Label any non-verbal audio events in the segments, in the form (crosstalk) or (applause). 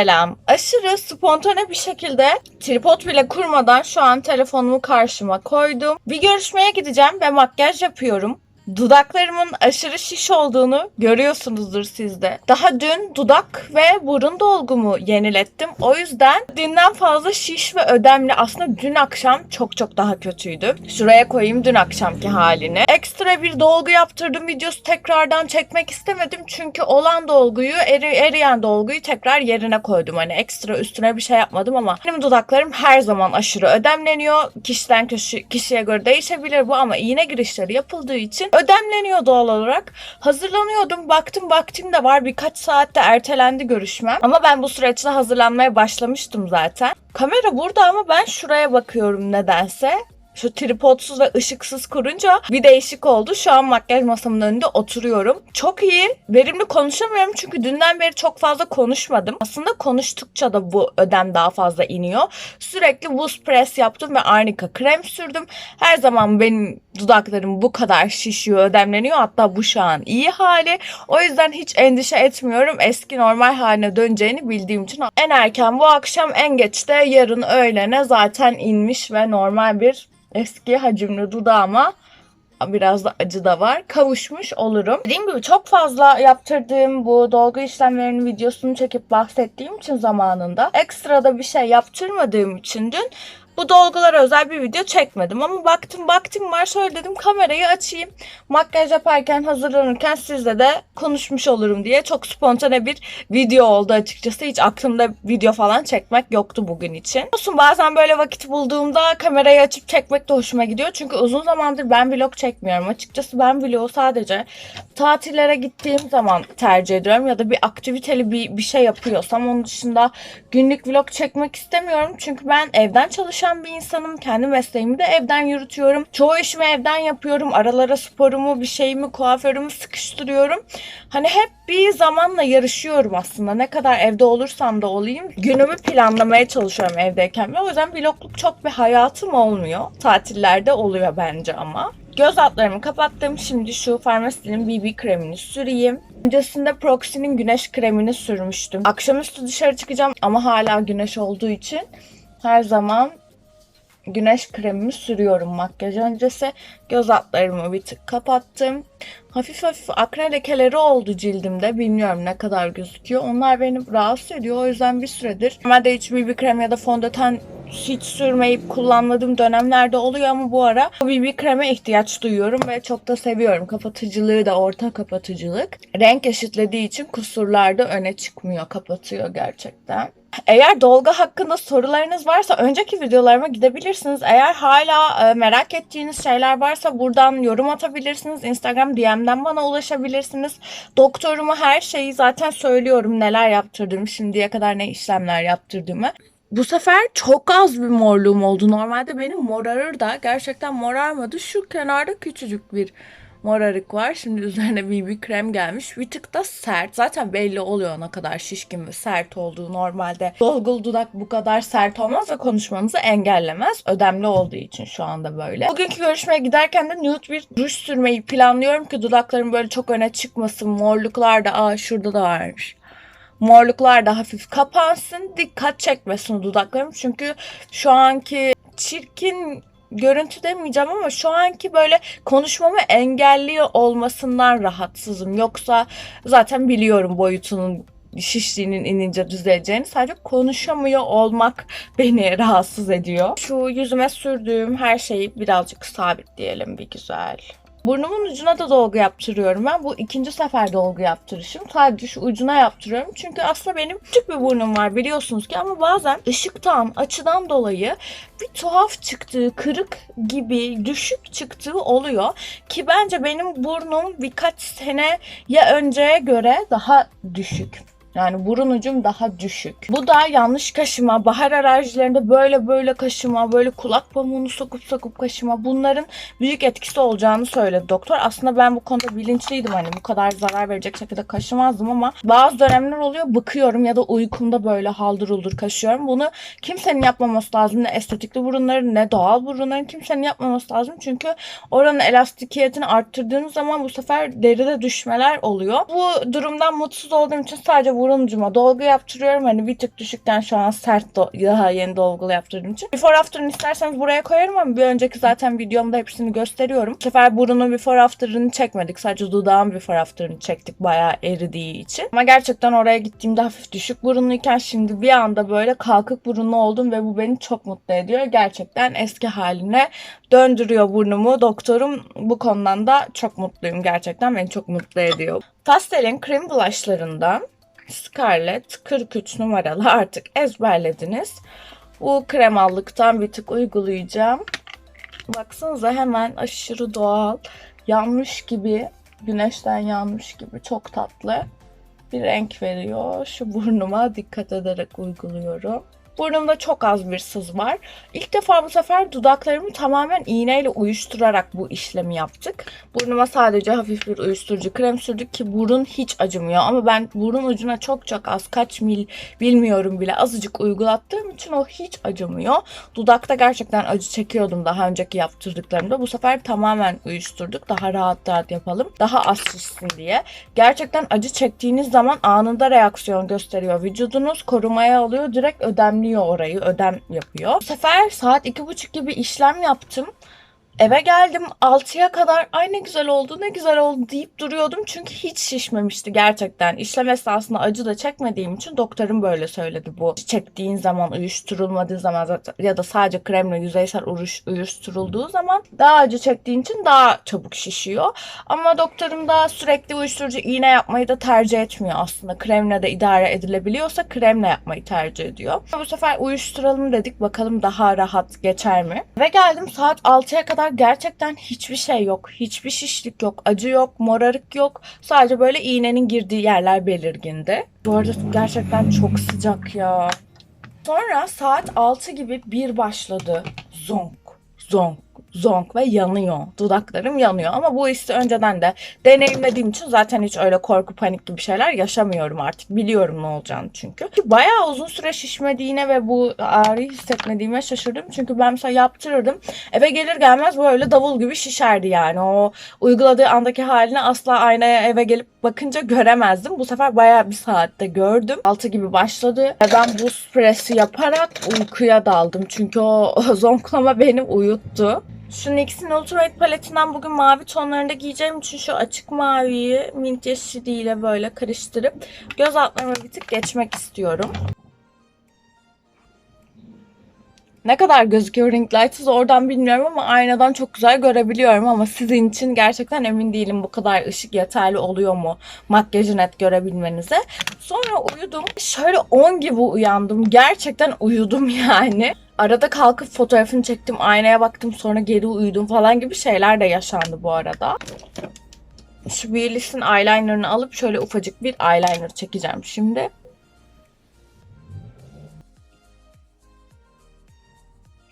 Selam. Aşırı spontane bir şekilde tripod bile kurmadan şu an telefonumu karşıma koydum. Bir görüşmeye gideceğim ve makyaj yapıyorum. Dudaklarımın aşırı şiş olduğunu görüyorsunuzdur siz de. Daha dün dudak ve burun dolgumu yenilettim. O yüzden dünden fazla şiş ve ödemli. Aslında dün akşam çok çok daha kötüydü. Şuraya koyayım dün akşamki halini. Ekstra bir dolgu yaptırdım videosu tekrardan çekmek istemedim. Çünkü olan dolguyu, eri, eriyen dolguyu tekrar yerine koydum. Hani ekstra üstüne bir şey yapmadım ama benim dudaklarım her zaman aşırı ödemleniyor. Kişiden kişi, kişiye göre değişebilir bu ama iğne girişleri yapıldığı için ödemleniyor doğal olarak. Hazırlanıyordum. Baktım vaktim de var. Birkaç saatte ertelendi görüşmem. Ama ben bu süreçte hazırlanmaya başlamıştım zaten. Kamera burada ama ben şuraya bakıyorum nedense. Şu tripodsuz ve ışıksız kurunca bir değişik oldu. Şu an makyaj masamın önünde oturuyorum. Çok iyi. Verimli konuşamıyorum çünkü dünden beri çok fazla konuşmadım. Aslında konuştukça da bu ödem daha fazla iniyor. Sürekli buz press yaptım ve arnika krem sürdüm. Her zaman benim dudaklarım bu kadar şişiyor, ödemleniyor. Hatta bu şu an iyi hali. O yüzden hiç endişe etmiyorum. Eski normal haline döneceğini bildiğim için en erken bu akşam en geç de yarın öğlene zaten inmiş ve normal bir eski hacimli dudağıma biraz da acı da var. Kavuşmuş olurum. Dediğim gibi çok fazla yaptırdığım bu dolgu işlemlerinin videosunu çekip bahsettiğim için zamanında ekstra da bir şey yaptırmadığım için dün bu dolgulara özel bir video çekmedim ama baktım baktım var şöyle dedim kamerayı açayım. Makyaj yaparken hazırlanırken sizle de konuşmuş olurum diye çok spontane bir video oldu açıkçası. Hiç aklımda video falan çekmek yoktu bugün için. Olsun bazen böyle vakit bulduğumda kamerayı açıp çekmek de hoşuma gidiyor. Çünkü uzun zamandır ben vlog çekmiyorum. Açıkçası ben vlogu sadece tatillere gittiğim zaman tercih ediyorum ya da bir aktiviteli bir, bir şey yapıyorsam onun dışında günlük vlog çekmek istemiyorum. Çünkü ben evden çalışan bir insanım. Kendi mesleğimi de evden yürütüyorum. Çoğu işimi evden yapıyorum. Aralara sporumu, bir şeyimi, kuaförümü sıkıştırıyorum. Hani hep bir zamanla yarışıyorum aslında. Ne kadar evde olursam da olayım. Günümü planlamaya çalışıyorum evdeyken. Ve o yüzden vlogluk çok bir hayatım olmuyor. Tatillerde oluyor bence ama. Göz altlarımı kapattım. Şimdi şu Farmacy'nin BB kremini süreyim. Öncesinde Proxy'nin güneş kremini sürmüştüm. Akşamüstü dışarı çıkacağım ama hala güneş olduğu için her zaman güneş kremimi sürüyorum makyaj öncesi. Göz altlarımı bir tık kapattım. Hafif hafif akne lekeleri oldu cildimde. Bilmiyorum ne kadar gözüküyor. Onlar beni rahatsız ediyor. O yüzden bir süredir normalde hiç BB krem ya da fondöten hiç sürmeyip kullanmadığım dönemlerde oluyor ama bu ara BB kreme ihtiyaç duyuyorum ve çok da seviyorum. Kapatıcılığı da orta kapatıcılık. Renk eşitlediği için kusurlar da öne çıkmıyor. Kapatıyor gerçekten. Eğer dolgu hakkında sorularınız varsa önceki videolarıma gidebilirsiniz. Eğer hala e, merak ettiğiniz şeyler varsa buradan yorum atabilirsiniz. Instagram DM'den bana ulaşabilirsiniz. Doktoruma her şeyi zaten söylüyorum. Neler yaptırdığımı, şimdiye kadar ne işlemler yaptırdığımı. Bu sefer çok az bir morluğum oldu. Normalde benim morarır da gerçekten morarmadı. Şu kenarda küçücük bir morarık var. Şimdi üzerine BB krem gelmiş. Bir tık da sert. Zaten belli oluyor ne kadar şişkin ve sert olduğu normalde. Dolgulu dudak bu kadar sert olmaz ve konuşmamızı engellemez. Ödemli olduğu için şu anda böyle. Bugünkü görüşmeye giderken de nude bir ruj sürmeyi planlıyorum ki dudaklarım böyle çok öne çıkmasın. Morluklar da aa şurada da varmış morluklar da hafif kapansın. Dikkat çekmesin dudaklarım. Çünkü şu anki çirkin görüntü demeyeceğim ama şu anki böyle konuşmamı engelliyor olmasından rahatsızım. Yoksa zaten biliyorum boyutunun şişliğinin inince düzeleceğini sadece konuşamıyor olmak (laughs) beni rahatsız ediyor. Şu yüzüme sürdüğüm her şeyi birazcık sabitleyelim bir güzel. Burnumun ucuna da dolgu yaptırıyorum ben. Bu ikinci sefer dolgu yaptırışım. Sadece şu ucuna yaptırıyorum. Çünkü aslında benim küçük bir burnum var biliyorsunuz ki ama bazen ışıktan, açıdan dolayı bir tuhaf çıktığı, kırık gibi düşük çıktığı oluyor. Ki bence benim burnum birkaç sene ya önceye göre daha düşük. Yani burun ucum daha düşük. Bu da yanlış kaşıma, bahar alerjilerinde böyle böyle kaşıma, böyle kulak pamuğunu sokup sokup kaşıma bunların büyük etkisi olacağını söyledi doktor. Aslında ben bu konuda bilinçliydim hani bu kadar zarar verecek şekilde kaşımazdım ama bazı dönemler oluyor bıkıyorum ya da uykumda böyle haldır uldur kaşıyorum. Bunu kimsenin yapmaması lazım. Ne estetikli burunların ne doğal burunların kimsenin yapmaması lazım. Çünkü oranın elastikiyetini arttırdığınız zaman bu sefer deride düşmeler oluyor. Bu durumdan mutsuz olduğum için sadece burun ucuma dolgu yaptırıyorum. Hani bir tık düşükten şu an sert daha yeni dolgulu yaptırdığım için. Before after'ını isterseniz buraya koyarım ama bir önceki zaten videomda hepsini gösteriyorum. Bu sefer burunun before after'ını çekmedik. Sadece dudağın before after'ını çektik bayağı eridiği için. Ama gerçekten oraya gittiğimde hafif düşük burunluyken şimdi bir anda böyle kalkık burunlu oldum ve bu beni çok mutlu ediyor. Gerçekten eski haline döndürüyor burnumu. Doktorum bu konudan da çok mutluyum. Gerçekten beni çok mutlu ediyor. Pastel'in krem blushlarından Scarlett 43 numaralı artık ezberlediniz. Bu kremallıktan bir tık uygulayacağım. Baksanıza hemen aşırı doğal, yanmış gibi, güneşten yanmış gibi çok tatlı bir renk veriyor. Şu burnuma dikkat ederek uyguluyorum. Burnumda çok az bir sız var. İlk defa bu sefer dudaklarımı tamamen iğneyle uyuşturarak bu işlemi yaptık. Burnuma sadece hafif bir uyuşturucu krem sürdük ki burun hiç acımıyor. Ama ben burun ucuna çok çok az kaç mil bilmiyorum bile azıcık uygulattığım için o hiç acımıyor. Dudakta gerçekten acı çekiyordum daha önceki yaptırdıklarımda. Bu sefer tamamen uyuşturduk. Daha rahat rahat yapalım. Daha az şişsin diye. Gerçekten acı çektiğiniz zaman anında reaksiyon gösteriyor. Vücudunuz korumaya alıyor. Direkt ödemliyor orayı. Ödem yapıyor. Bu sefer saat iki buçuk gibi işlem yaptım. Eve geldim 6'ya kadar ay ne güzel oldu ne güzel oldu deyip duruyordum. Çünkü hiç şişmemişti gerçekten. İşlem esnasında acı da çekmediğim için doktorum böyle söyledi bu. Çektiğin zaman uyuşturulmadığı zaman ya da sadece kremle yüzeysel uruş, uyuşturulduğu zaman daha acı çektiğin için daha çabuk şişiyor. Ama doktorum da sürekli uyuşturucu iğne yapmayı da tercih etmiyor aslında. Kremle de idare edilebiliyorsa kremle yapmayı tercih ediyor. Bu sefer uyuşturalım dedik bakalım daha rahat geçer mi? Ve geldim saat 6'ya kadar gerçekten hiçbir şey yok. Hiçbir şişlik yok, acı yok, morarık yok. Sadece böyle iğnenin girdiği yerler belirgindi. Bu arada gerçekten çok sıcak ya. Sonra saat 6 gibi bir başladı. Zonk, zonk, zonk ve yanıyor. Dudaklarım yanıyor. Ama bu hissi önceden de deneyimlediğim için zaten hiç öyle korku panik gibi şeyler yaşamıyorum artık. Biliyorum ne olacağını çünkü. Bayağı uzun süre şişmediğine ve bu ağrıyı hissetmediğime şaşırdım. Çünkü ben mesela yaptırırdım. Eve gelir gelmez böyle davul gibi şişerdi yani. O uyguladığı andaki halini asla aynaya eve gelip bakınca göremezdim. Bu sefer bayağı bir saatte gördüm. 6 gibi başladı. Ben bu spresi yaparak uykuya daldım. Çünkü o (laughs) zonklama beni uyuttu. Şu NYX'in Ultimate paletinden bugün mavi tonlarında giyeceğim için şu açık maviyi mint yeşiliyle böyle karıştırıp göz altlarıma bir tık geçmek istiyorum. Ne kadar gözüküyor ring lights'ız oradan bilmiyorum ama aynadan çok güzel görebiliyorum ama sizin için gerçekten emin değilim bu kadar ışık yeterli oluyor mu makyajı net görebilmenize. Sonra uyudum. Şöyle 10 gibi uyandım. Gerçekten uyudum (laughs) yani. Arada kalkıp fotoğrafını çektim, aynaya baktım, sonra geri uyudum falan gibi şeyler de yaşandı bu arada. Şu Beauty's'in eyelinerını alıp şöyle ufacık bir eyeliner çekeceğim şimdi.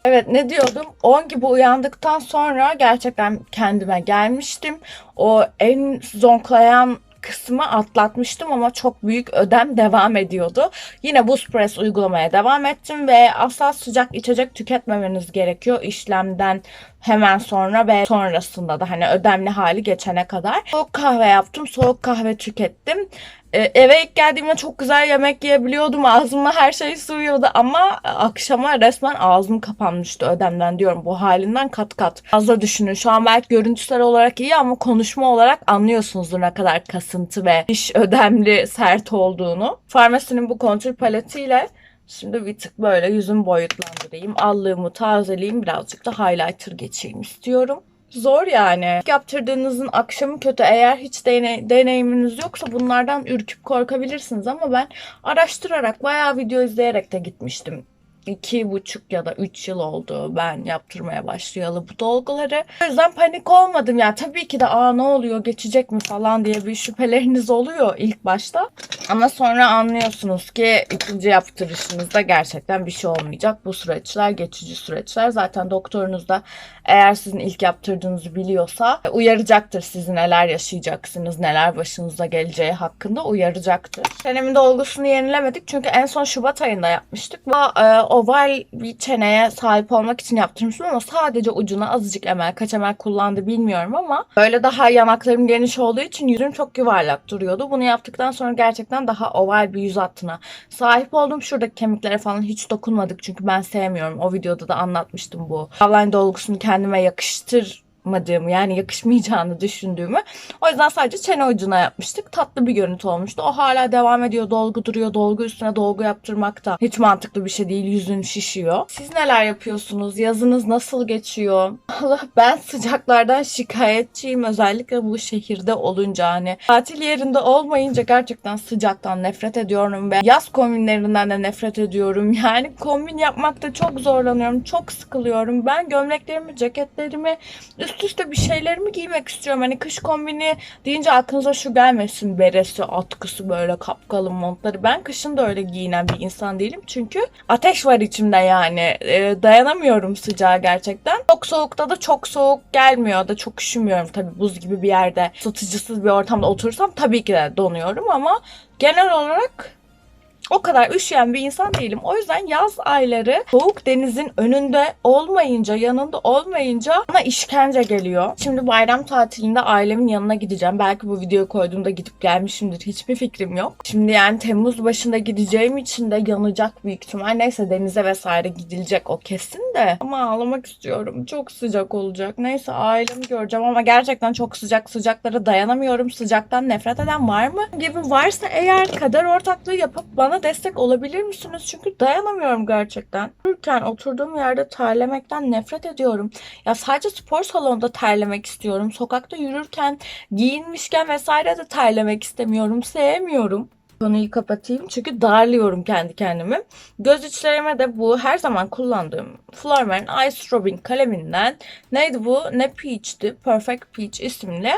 Evet ne diyordum? 10 gibi uyandıktan sonra gerçekten kendime gelmiştim. O en zonklayan kısmı atlatmıştım ama çok büyük ödem devam ediyordu. Yine buz press uygulamaya devam ettim ve asla sıcak içecek tüketmemeniz gerekiyor işlemden hemen sonra ve sonrasında da hani ödemli hali geçene kadar. Soğuk kahve yaptım, soğuk kahve tükettim. Ee, eve ilk geldiğimde çok güzel yemek yiyebiliyordum. Ağzımda her şey sığıyordu ama akşama resmen ağzım kapanmıştı ödemden diyorum. Bu halinden kat kat. Fazla düşünün. Şu an belki görüntüsel olarak iyi ama konuşma olarak anlıyorsunuzdur ne kadar kasıntı ve iş ödemli sert olduğunu. Farmasinin bu kontür paletiyle Şimdi bir tık böyle yüzümü boyutlandırayım. Allığımı tazeleyeyim. Birazcık da highlighter geçeyim istiyorum. Zor yani. Yaptırdığınızın akşamı kötü. Eğer hiç dene- deneyiminiz yoksa bunlardan ürküp korkabilirsiniz. Ama ben araştırarak, bayağı video izleyerek de gitmiştim. İki buçuk ya da üç yıl oldu ben yaptırmaya başlayalı bu dolguları. O yüzden panik olmadım. Yani tabii ki de aa ne oluyor geçecek mi falan diye bir şüpheleriniz oluyor ilk başta. Ama sonra anlıyorsunuz ki ikinci yaptırışınızda gerçekten bir şey olmayacak. Bu süreçler geçici süreçler. Zaten doktorunuz da eğer sizin ilk yaptırdığınızı biliyorsa uyaracaktır sizi neler yaşayacaksınız, neler başınıza geleceği hakkında uyaracaktır. Çenemin dolgusunu yenilemedik çünkü en son Şubat ayında yapmıştık. Bu e, oval bir çeneye sahip olmak için yaptırmıştım ama sadece ucuna azıcık emel, kaç emel kullandı bilmiyorum ama böyle daha yanaklarım geniş olduğu için yüzüm çok yuvarlak duruyordu. Bunu yaptıktan sonra gerçekten daha oval bir yüz hattına sahip oldum. Şuradaki kemiklere falan hiç dokunmadık çünkü ben sevmiyorum. O videoda da anlatmıştım bu. Outline dolgusunu kendime yakıştır yani yakışmayacağını düşündüğümü. O yüzden sadece çene ucuna yapmıştık. Tatlı bir görüntü olmuştu. O hala devam ediyor. Dolgu duruyor. Dolgu üstüne dolgu yaptırmak da hiç mantıklı bir şey değil. Yüzün şişiyor. Siz neler yapıyorsunuz? Yazınız nasıl geçiyor? (laughs) Allah ben sıcaklardan şikayetçiyim. Özellikle bu şehirde olunca hani tatil yerinde olmayınca gerçekten sıcaktan nefret ediyorum ve yaz kombinlerinden de nefret ediyorum. (laughs) Yani kombin yapmakta çok zorlanıyorum. Çok sıkılıyorum. Ben gömleklerimi, ceketlerimi, üst üste bir şeylerimi giymek istiyorum. Hani kış kombini deyince aklınıza şu gelmesin. Beresi, atkısı böyle kapkalın montları. Ben kışın da öyle giyinen bir insan değilim. Çünkü ateş var içimde yani. Ee, dayanamıyorum sıcağa gerçekten. Çok soğukta da çok soğuk gelmiyor da çok üşümüyorum tabii buz gibi bir yerde. Satıcısız bir ortamda oturursam tabii ki de donuyorum ama genel olarak o kadar üşüyen bir insan değilim. O yüzden yaz ayları soğuk denizin önünde olmayınca, yanında olmayınca bana işkence geliyor. Şimdi bayram tatilinde ailemin yanına gideceğim. Belki bu videoyu koyduğumda gidip gelmişimdir. Hiçbir fikrim yok. Şimdi yani Temmuz başında gideceğim için de yanacak büyük ihtimal. Neyse denize vesaire gidilecek o kesin de. Ama ağlamak istiyorum. Çok sıcak olacak. Neyse ailemi göreceğim ama gerçekten çok sıcak. Sıcaklara dayanamıyorum. Sıcaktan nefret eden var mı? Gibi varsa eğer kader ortaklığı yapıp bana destek olabilir misiniz? Çünkü dayanamıyorum gerçekten. Dururken oturduğum yerde terlemekten nefret ediyorum. Ya sadece spor salonunda terlemek istiyorum. Sokakta yürürken, giyinmişken vesaire de terlemek istemiyorum. Sevmiyorum. Konuyu kapatayım çünkü darlıyorum kendi kendimi. Göz içlerime de bu her zaman kullandığım Flormer'in Ice Robin kaleminden neydi bu? Ne Peach'ti? Perfect Peach isimli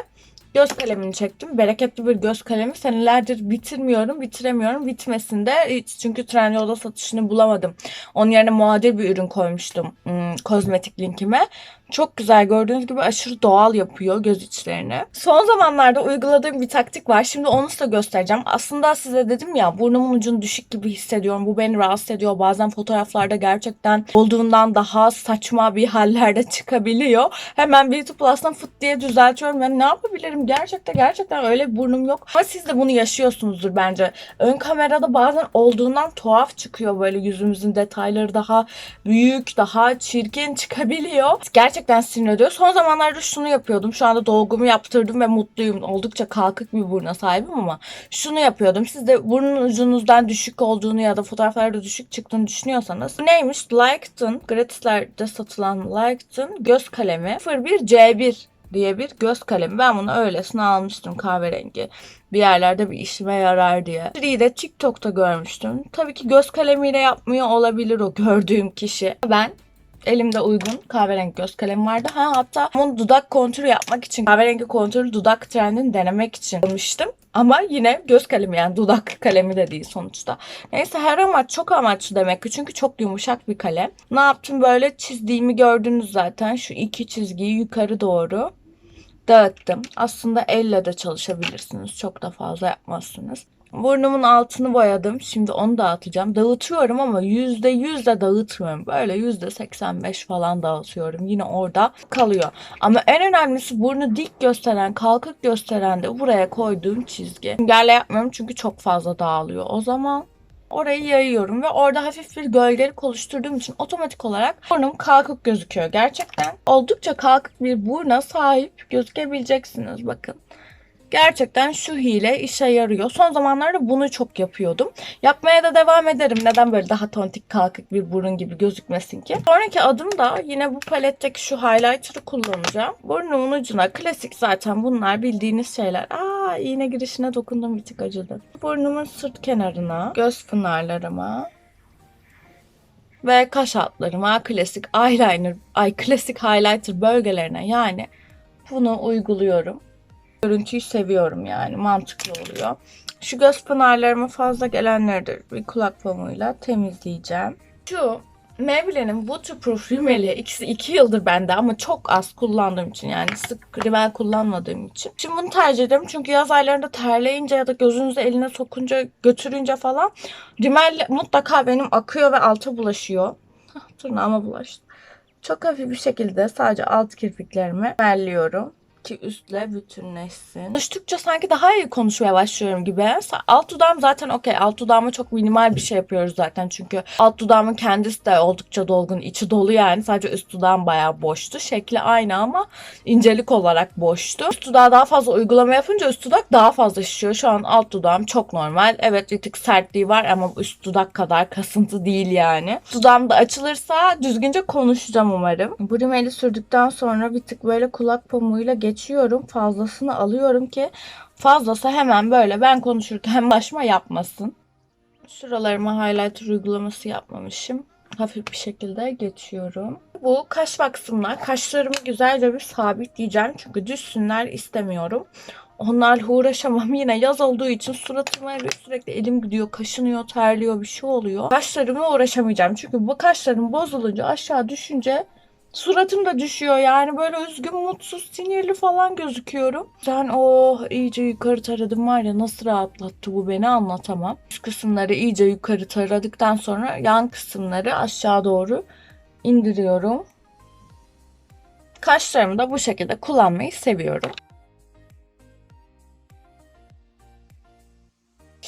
göz kalemini çektim. Bereketli bir göz kalemi. Senelerdir bitirmiyorum, bitiremiyorum. Bitmesin de çünkü Trendyol'da satışını bulamadım. Onun yerine muadil bir ürün koymuştum hmm, kozmetik linkime. Çok güzel gördüğünüz gibi aşırı doğal yapıyor göz içlerini. Son zamanlarda uyguladığım bir taktik var. Şimdi onu size göstereceğim. Aslında size dedim ya burnumun ucunu düşük gibi hissediyorum. Bu beni rahatsız ediyor. Bazen fotoğraflarda gerçekten olduğundan daha saçma bir hallerde (laughs) çıkabiliyor. Hemen Beauty Plus'tan fıt diye düzeltiyorum. Ben ne yapabilirim? Gerçekten gerçekten öyle bir burnum yok. Ama siz de bunu yaşıyorsunuzdur bence. Ön kamerada bazen olduğundan tuhaf çıkıyor böyle yüzümüzün detayları daha büyük, daha çirkin çıkabiliyor. Gerçekten gerçekten sinir ediyor. Son zamanlarda şunu yapıyordum. Şu anda dolgumu yaptırdım ve mutluyum. Oldukça kalkık bir buruna sahibim ama şunu yapıyordum. Siz de burnun ucunuzdan düşük olduğunu ya da fotoğraflarda düşük çıktığını düşünüyorsanız. Bu neymiş? Lighton, gratislerde satılan Lighton göz kalemi 01 C1 diye bir göz kalemi. Ben bunu öylesine almıştım kahverengi. Bir yerlerde bir işime yarar diye. Biriyi de TikTok'ta görmüştüm. Tabii ki göz kalemiyle yapmıyor olabilir o gördüğüm kişi. Ben elimde uygun kahverengi göz kalemi vardı. Ha hatta onun dudak kontürü yapmak için kahverengi kontürlü dudak trendini denemek için almıştım. Ama yine göz kalemi yani dudak kalemi de değil sonuçta. Neyse her amaç çok amaçlı demek ki çünkü çok yumuşak bir kalem. Ne yaptım böyle çizdiğimi gördünüz zaten. Şu iki çizgiyi yukarı doğru dağıttım. Aslında elle de çalışabilirsiniz. Çok da fazla yapmazsınız. Burnumun altını boyadım. Şimdi onu dağıtacağım. Dağıtıyorum ama yüzde yüz de dağıtmıyorum. Böyle yüzde seksen beş falan dağıtıyorum. Yine orada kalıyor. Ama en önemlisi burnu dik gösteren, kalkık gösteren de buraya koyduğum çizgi. Süngerle yapmıyorum çünkü çok fazla dağılıyor. O zaman orayı yayıyorum ve orada hafif bir gölgelik oluşturduğum için otomatik olarak burnum kalkık gözüküyor. Gerçekten oldukça kalkık bir burna sahip gözükebileceksiniz bakın. Gerçekten şu hile işe yarıyor. Son zamanlarda bunu çok yapıyordum. Yapmaya da devam ederim. Neden böyle daha tontik kalkık bir burun gibi gözükmesin ki? Sonraki adım da yine bu paletteki şu highlighter'ı kullanacağım. Burnumun ucuna klasik zaten bunlar bildiğiniz şeyler. Aa iğne girişine dokundum bir tık acıdı. Burnumun sırt kenarına, göz pınarlarıma ve kaş altlarıma klasik eyeliner, ay klasik highlighter bölgelerine yani bunu uyguluyorum. Görüntüyü seviyorum yani mantıklı oluyor. Şu göz pınarlarıma fazla gelenleri de bir kulak pamuğuyla temizleyeceğim. Şu Maybelline'in Waterproof Rimmel'i ikisi 2 yıldır bende ama çok az kullandığım için yani sık rimel kullanmadığım için. Şimdi bunu tercih ederim çünkü yaz aylarında terleyince ya da gözünüzü eline sokunca götürünce falan rimel mutlaka benim akıyor ve alta bulaşıyor. Tırnağıma bulaştı. Çok hafif bir şekilde sadece alt kirpiklerimi rimelliyorum. Ki üstle bütünleşsin. Konuştukça sanki daha iyi konuşmaya başlıyorum gibi. Alt dudağım zaten okey. Alt dudağıma çok minimal bir şey yapıyoruz zaten çünkü alt dudağımın kendisi de oldukça dolgun. içi dolu yani. Sadece üst dudağım bayağı boştu. Şekli aynı ama incelik olarak boştu. Üst dudağa daha fazla uygulama yapınca üst dudak daha fazla şişiyor. Şu an alt dudağım çok normal. Evet bir tık sertliği var ama üst dudak kadar kasıntı değil yani. Dudağım da açılırsa düzgünce konuşacağım umarım. Bu rimeli sürdükten sonra bir tık böyle kulak pamuğuyla geçiyorum. Fazlasını alıyorum ki fazlası hemen böyle ben konuşurken (laughs) başıma yapmasın. Şuralarıma highlighter uygulaması yapmamışım. Hafif bir şekilde geçiyorum. Bu kaş vaksımla kaşlarımı güzelce bir sabitleyeceğim. Çünkü düşsünler istemiyorum. Onlarla uğraşamam. (laughs) Yine yaz olduğu için suratıma sürekli elim gidiyor, kaşınıyor, terliyor, bir şey oluyor. Kaşlarıma uğraşamayacağım. Çünkü bu kaşlarım bozulunca aşağı düşünce suratım da düşüyor. Yani böyle üzgün, mutsuz, sinirli falan gözüküyorum. Ben oh iyice yukarı taradım var ya nasıl rahatlattı bu beni anlatamam. Üst kısımları iyice yukarı taradıktan sonra yan kısımları aşağı doğru indiriyorum. Kaşlarımı da bu şekilde kullanmayı seviyorum.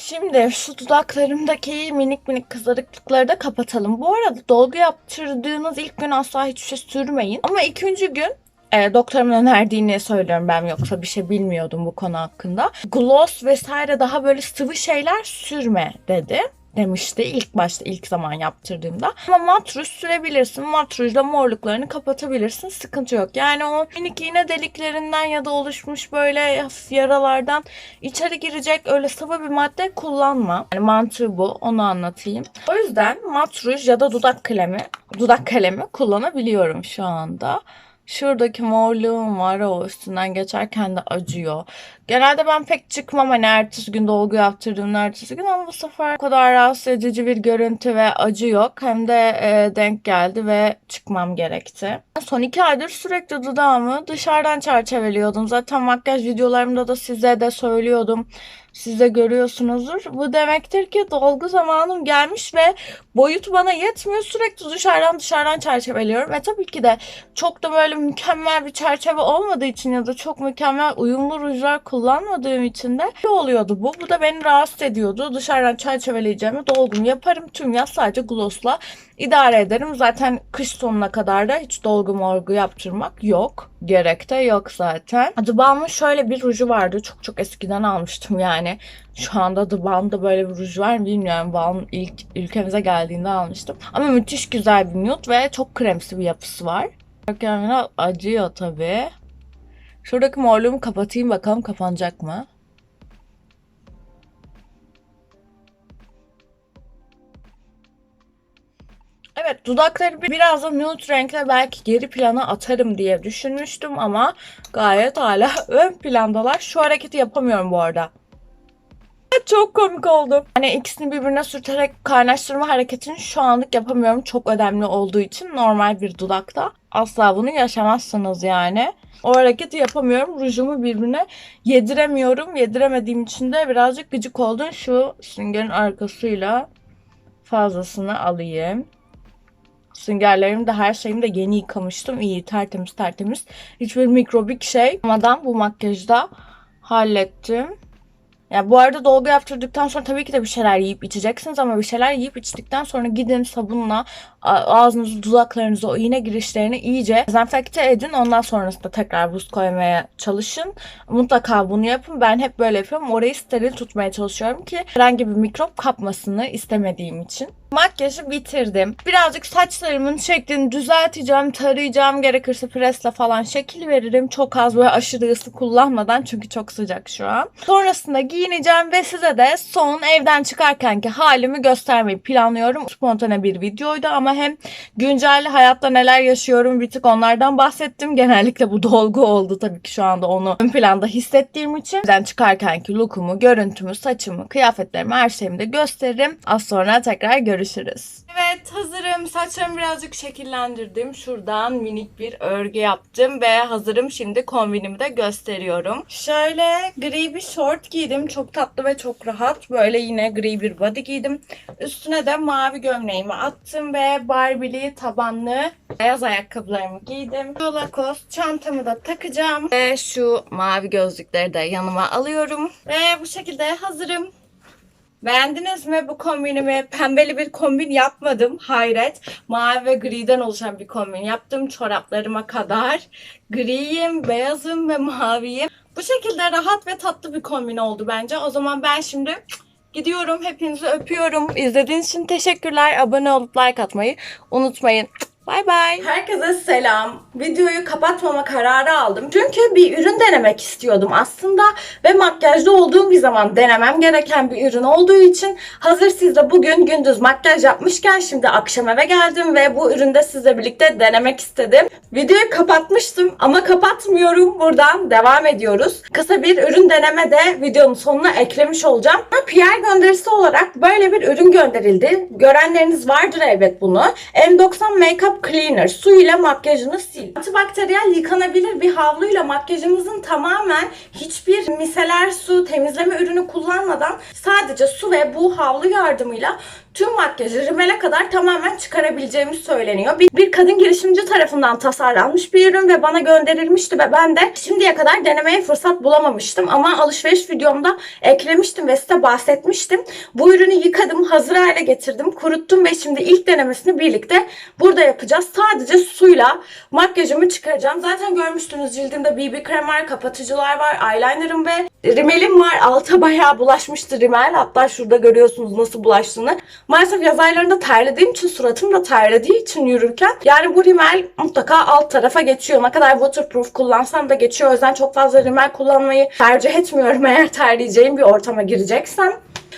Şimdi şu dudaklarımdaki minik minik kızarıklıkları da kapatalım. Bu arada dolgu yaptırdığınız ilk gün asla hiçbir şey sürmeyin. Ama ikinci gün e, doktorumun önerdiğini söylüyorum ben yoksa bir şey bilmiyordum bu konu hakkında. Gloss vesaire daha böyle sıvı şeyler sürme dedi demişti ilk başta ilk zaman yaptırdığımda. Ama mat ruj sürebilirsin. Mat rujla morluklarını kapatabilirsin. Sıkıntı yok. Yani o minik iğne deliklerinden ya da oluşmuş böyle hafif yaralardan içeri girecek öyle sıvı bir madde kullanma. Yani mantığı bu. Onu anlatayım. O yüzden mat ruj ya da dudak kalemi dudak kalemi kullanabiliyorum şu anda. Şuradaki morluğum var o üstünden geçerken de acıyor. Genelde ben pek çıkmam hani ertesi gün dolgu yaptırdığım ertesi gün ama bu sefer o kadar rahatsız edici bir görüntü ve acı yok. Hem de e, denk geldi ve çıkmam gerekti. Son iki aydır sürekli dudağımı dışarıdan çerçeveliyordum. Zaten makyaj videolarımda da size de söylüyordum. Siz de görüyorsunuzdur. Bu demektir ki dolgu zamanım gelmiş ve boyut bana yetmiyor. Sürekli dışarıdan dışarıdan çerçeveliyorum. Ve tabii ki de çok da böyle mükemmel bir çerçeve olmadığı için ya da çok mükemmel uyumlu rujlar kullanmadığım için de ne oluyordu bu. Bu da beni rahatsız ediyordu. Dışarıdan çerçeveleyeceğimi dolgumu yaparım. Tüm yaz sadece glossla idare ederim. Zaten kış sonuna kadar da hiç dolgu morgu yaptırmak yok. Gerek de yok zaten. Dubağımın şöyle bir ruju vardı. Çok çok eskiden almıştım yani. Şu anda Dubağımda böyle bir ruj var mı bilmiyorum. Balm ilk ülkemize geldiğinde almıştım. Ama müthiş güzel bir nude ve çok kremsi bir yapısı var. Biraz acıyor tabii. Şuradaki morluğumu kapatayım bakalım kapanacak mı? Evet dudakları biraz da nude renkle belki geri plana atarım diye düşünmüştüm ama gayet hala (laughs) ön plandalar. Şu hareketi yapamıyorum bu arada. Çok komik oldu. Hani ikisini birbirine sürterek kaynaştırma hareketini şu anlık yapamıyorum. Çok önemli olduğu için normal bir dudakta. Asla bunu yaşamazsınız yani. O hareketi yapamıyorum. Rujumu birbirine yediremiyorum. Yediremediğim için de birazcık gıcık oldum. Şu süngerin arkasıyla fazlasını alayım. Süngerlerimi de her şeyimi de yeni yıkamıştım. İyi tertemiz tertemiz. Hiçbir mikrobik şey olmadan bu makyajda hallettim. Ya bu arada dolgu yaptırdıktan sonra tabii ki de bir şeyler yiyip içeceksiniz ama bir şeyler yiyip içtikten sonra gidin sabunla ağzınızı, dudaklarınızı, o iğne girişlerini iyice dezenfekte edin. Ondan sonrasında tekrar buz koymaya çalışın. Mutlaka bunu yapın. Ben hep böyle yapıyorum. Orayı steril tutmaya çalışıyorum ki herhangi bir mikrop kapmasını istemediğim için. Makyajı bitirdim. Birazcık saçlarımın şeklini düzelteceğim, tarayacağım. Gerekirse presle falan şekil veririm. Çok az böyle aşırı ısı kullanmadan çünkü çok sıcak şu an. Sonrasında giyineceğim ve size de son evden çıkarkenki halimi göstermeyi planlıyorum. Spontane bir videoydu ama hem güncel hayatta neler yaşıyorum bir tık onlardan bahsettim. Genellikle bu dolgu oldu tabii ki şu anda onu ön planda hissettiğim için. Evden çıkarkenki lookumu, görüntümü, saçımı, kıyafetlerimi her şeyimi de gösteririm. Az sonra tekrar görüşürüz görüşürüz. Evet hazırım. Saçlarımı birazcık şekillendirdim. Şuradan minik bir örgü yaptım ve hazırım. Şimdi kombinimi de gösteriyorum. Şöyle gri bir short giydim. Çok tatlı ve çok rahat. Böyle yine gri bir body giydim. Üstüne de mavi gömleğimi attım ve Barbie'li tabanlı beyaz ayakkabılarımı giydim. Lacoste çantamı da takacağım. Ve şu mavi gözlükleri de yanıma alıyorum. Ve bu şekilde hazırım. Beğendiniz mi bu kombinimi? Pembeli bir kombin yapmadım. Hayret. Mavi ve griden oluşan bir kombin yaptım. Çoraplarıma kadar. Griyim, beyazım ve maviyim. Bu şekilde rahat ve tatlı bir kombin oldu bence. O zaman ben şimdi gidiyorum. Hepinizi öpüyorum. İzlediğiniz için teşekkürler. Abone olup like atmayı unutmayın. Bay bay. Herkese selam. Videoyu kapatmama kararı aldım. Çünkü bir ürün denemek istiyordum aslında ve makyajda olduğum bir zaman denemem gereken bir ürün olduğu için hazır siz de bugün gündüz makyaj yapmışken şimdi akşam eve geldim ve bu ürünü de sizle birlikte denemek istedim. Videoyu kapatmıştım ama kapatmıyorum. Buradan devam ediyoruz. Kısa bir ürün deneme de videonun sonuna eklemiş olacağım. PR gönderisi olarak böyle bir ürün gönderildi. Görenleriniz vardır elbet bunu. M90 Makeup Cleaner su ile makyajını sil. Antibakteriyel yıkanabilir bir havluyla makyajınızın tamamen hiçbir miseler su temizleme ürünü kullanmadan sadece su ve bu havlu yardımıyla tüm makyajı rimele kadar tamamen çıkarabileceğimiz söyleniyor. Bir, bir kadın girişimci tarafından tasarlanmış bir ürün ve bana gönderilmişti ve ben de şimdiye kadar denemeye fırsat bulamamıştım. Ama alışveriş videomda eklemiştim ve size bahsetmiştim. Bu ürünü yıkadım, hazır hale getirdim, kuruttum ve şimdi ilk denemesini birlikte burada yapacağız. Sadece suyla makyajımı çıkaracağım. Zaten görmüştünüz cildimde BB krem var, kapatıcılar var, eyelinerım ve rimelim var. Alta bayağı bulaşmıştı rimel. Hatta şurada görüyorsunuz nasıl bulaştığını. Maalesef yaz aylarında terlediğim için suratım da terlediği için yürürken yani bu rimel mutlaka alt tarafa geçiyor. Ne kadar waterproof kullansam da geçiyor. O yüzden çok fazla rimel kullanmayı tercih etmiyorum (laughs) eğer terleyeceğim bir ortama gireceksem.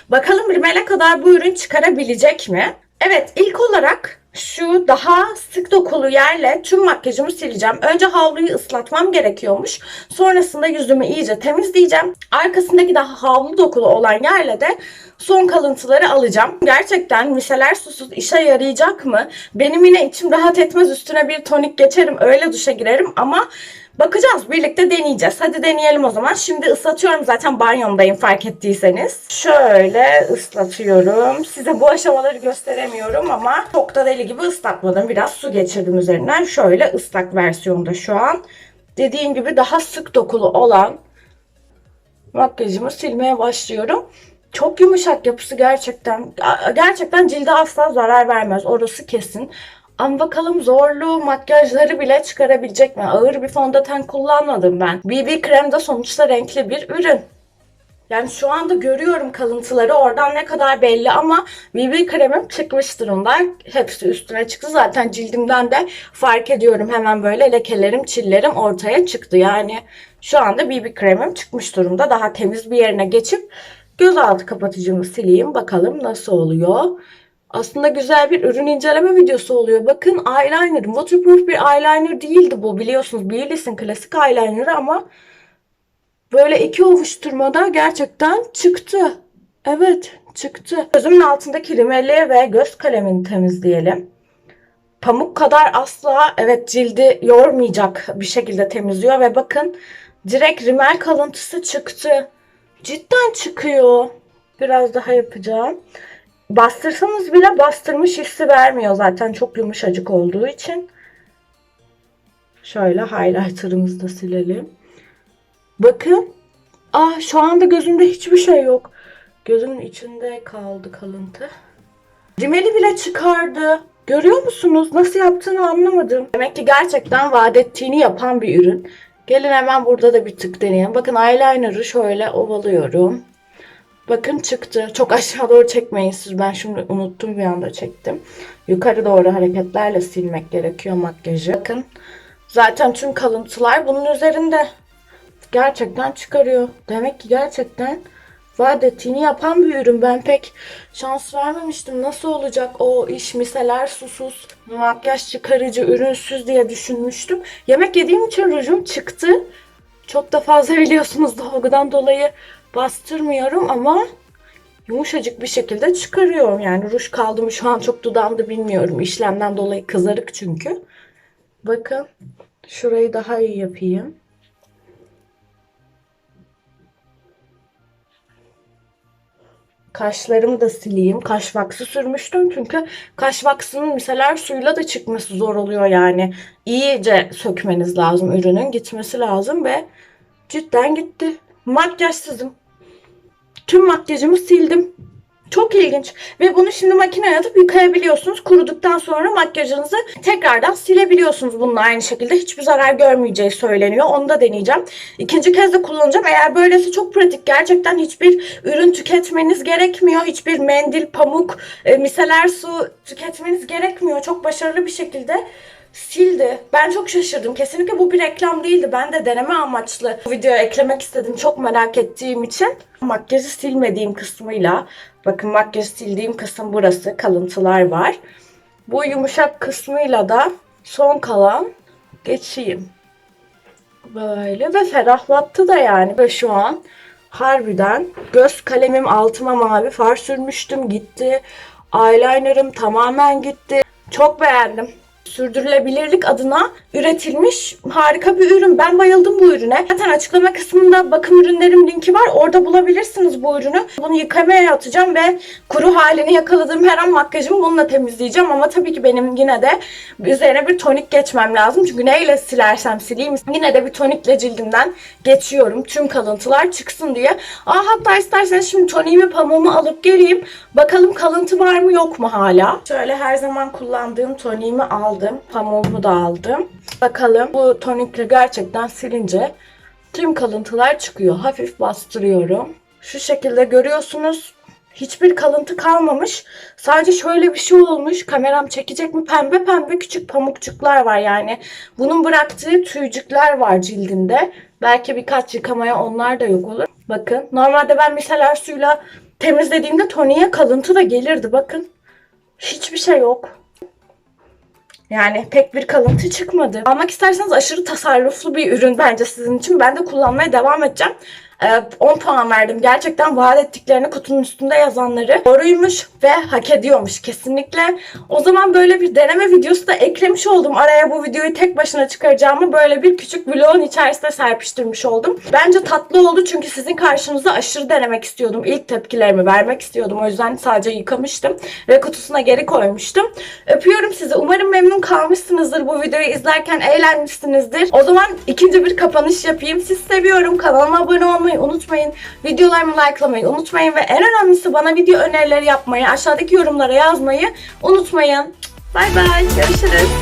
Bakalım rimele kadar bu ürün çıkarabilecek mi? Evet ilk olarak şu daha sık dokulu yerle tüm makyajımı sileceğim. Önce havluyu ıslatmam gerekiyormuş. Sonrasında yüzümü iyice temizleyeceğim. Arkasındaki daha havlu dokulu olan yerle de son kalıntıları alacağım. Gerçekten miseler susuz işe yarayacak mı? Benim yine içim rahat etmez üstüne bir tonik geçerim öyle duşa girerim ama Bakacağız. Birlikte deneyeceğiz. Hadi deneyelim o zaman. Şimdi ıslatıyorum. Zaten banyomdayım fark ettiyseniz. Şöyle ıslatıyorum. Size bu aşamaları gösteremiyorum ama çok da deli gibi ıslatmadım. Biraz su geçirdim üzerinden. Şöyle ıslak versiyonda şu an. Dediğim gibi daha sık dokulu olan makyajımı silmeye başlıyorum. Çok yumuşak yapısı gerçekten. Gerçekten cilde asla zarar vermez. Orası kesin. Ama bakalım zorlu makyajları bile çıkarabilecek mi? Ağır bir fondöten kullanmadım ben. BB krem de sonuçta renkli bir ürün. Yani şu anda görüyorum kalıntıları oradan ne kadar belli ama BB kremim çıkmış durumda. Hepsi üstüne çıktı. Zaten cildimden de fark ediyorum hemen böyle lekelerim, çillerim ortaya çıktı. Yani şu anda BB kremim çıkmış durumda. Daha temiz bir yerine geçip gözaltı kapatıcımı sileyim. Bakalım nasıl oluyor. Aslında güzel bir ürün inceleme videosu oluyor. Bakın eyeliner. Waterproof bir eyeliner değildi bu. Biliyorsunuz Baileys'in klasik eyelinerı ama böyle iki ovuşturmada gerçekten çıktı. Evet çıktı. Gözümün altındaki rimeli ve göz kalemini temizleyelim. Pamuk kadar asla evet cildi yormayacak bir şekilde temizliyor ve bakın direkt rimel kalıntısı çıktı. Cidden çıkıyor. Biraz daha yapacağım. Bastırsanız bile bastırmış hissi vermiyor zaten çok yumuşacık olduğu için. Şöyle highlighter'ımızı da silelim. Bakın. Ah şu anda gözümde hiçbir şey yok. Gözümün içinde kaldı kalıntı. Rimeli bile çıkardı. Görüyor musunuz? Nasıl yaptığını anlamadım. Demek ki gerçekten vaat ettiğini yapan bir ürün. Gelin hemen burada da bir tık deneyelim. Bakın eyeliner'ı şöyle ovalıyorum. Bakın çıktı. Çok (laughs) aşağı doğru çekmeyin siz. Ben şimdi unuttum bir anda çektim. Yukarı doğru hareketlerle silmek gerekiyor makyajı. Bakın. Zaten tüm kalıntılar bunun üzerinde. Gerçekten çıkarıyor. Demek ki gerçekten vaat yapan bir ürün. Ben pek şans vermemiştim. Nasıl olacak o iş miseler susuz, makyaj çıkarıcı, ürünsüz diye düşünmüştüm. Yemek yediğim için rujum çıktı. Çok da fazla (laughs) biliyorsunuz dolgudan dolayı bastırmıyorum ama yumuşacık bir şekilde çıkarıyorum. Yani ruj kaldı mı şu an çok dudağımda bilmiyorum. İşlemden dolayı kızarık çünkü. Bakın şurayı daha iyi yapayım. Kaşlarımı da sileyim. Kaş vaksı sürmüştüm çünkü kaş vaksının miseler suyla da çıkması zor oluyor yani. İyice sökmeniz lazım ürünün gitmesi lazım ve cidden gitti. Makyajsızım. Tüm makyajımı sildim. Çok ilginç. Ve bunu şimdi makineye atıp yıkayabiliyorsunuz. Kuruduktan sonra makyajınızı tekrardan silebiliyorsunuz bununla aynı şekilde. Hiçbir zarar görmeyeceği söyleniyor. Onu da deneyeceğim. İkinci kez de kullanacağım. Eğer böylesi çok pratik. Gerçekten hiçbir ürün tüketmeniz gerekmiyor. Hiçbir mendil, pamuk, e, miseler su tüketmeniz gerekmiyor. Çok başarılı bir şekilde sildi. Ben çok şaşırdım. Kesinlikle bu bir reklam değildi. Ben de deneme amaçlı bu videoya eklemek istedim. Çok merak ettiğim için. Makyajı silmediğim kısmıyla bakın makyajı sildiğim kısım burası. Kalıntılar var. Bu yumuşak kısmıyla da son kalan geçeyim. Böyle ve ferahlattı da yani. Ve şu an harbiden göz kalemim altıma mavi far sürmüştüm gitti. Eyelinerım tamamen gitti. Çok beğendim sürdürülebilirlik adına üretilmiş harika bir ürün. Ben bayıldım bu ürüne. Zaten açıklama kısmında bakım ürünlerim linki var. Orada bulabilirsiniz bu ürünü. Bunu yıkamaya atacağım ve kuru halini yakaladığım her an makyajımı bununla temizleyeceğim. Ama tabii ki benim yine de üzerine bir tonik geçmem lazım. Çünkü neyle silersem sileyim yine de bir tonikle cildimden geçiyorum. Tüm kalıntılar çıksın diye. Aa hatta isterseniz şimdi toniğimi pamuğumu alıp geleyim. Bakalım kalıntı var mı yok mu hala. Şöyle her zaman kullandığım toniğimi aldım. Pamuğumu da aldım. Bakalım bu tonikle gerçekten silince tüm kalıntılar çıkıyor. Hafif bastırıyorum. Şu şekilde görüyorsunuz. Hiçbir kalıntı kalmamış. Sadece şöyle bir şey olmuş. Kameram çekecek mi? Pembe pembe küçük pamukçuklar var yani. Bunun bıraktığı tüycükler var cildimde. Belki birkaç yıkamaya onlar da yok olur. Bakın. Normalde ben miseler suyla temizlediğimde toniğe kalıntı da gelirdi. Bakın. Hiçbir şey yok. Yani pek bir kalıntı çıkmadı. Almak isterseniz aşırı tasarruflu bir ürün bence sizin için. Ben de kullanmaya devam edeceğim. Ee, 10 puan verdim. Gerçekten vaat ettiklerini kutunun üstünde yazanları doğruymuş ve hak ediyormuş kesinlikle. O zaman böyle bir deneme videosu da eklemiş oldum. Araya bu videoyu tek başına çıkaracağımı böyle bir küçük vlogun içerisinde serpiştirmiş oldum. Bence tatlı oldu çünkü sizin karşınıza aşırı denemek istiyordum. İlk tepkilerimi vermek istiyordum. O yüzden sadece yıkamıştım ve kutusuna geri koymuştum. Öpüyorum sizi. Umarım memnun kalmışsınızdır bu videoyu izlerken eğlenmişsinizdir. O zaman ikinci bir kapanış yapayım. Siz seviyorum. Kanalıma abone olmayı unutmayın. Videolarımı likelamayı unutmayın ve en önemlisi bana video önerileri yapmayı, aşağıdaki yorumlara yazmayı unutmayın. Bay bay. Görüşürüz.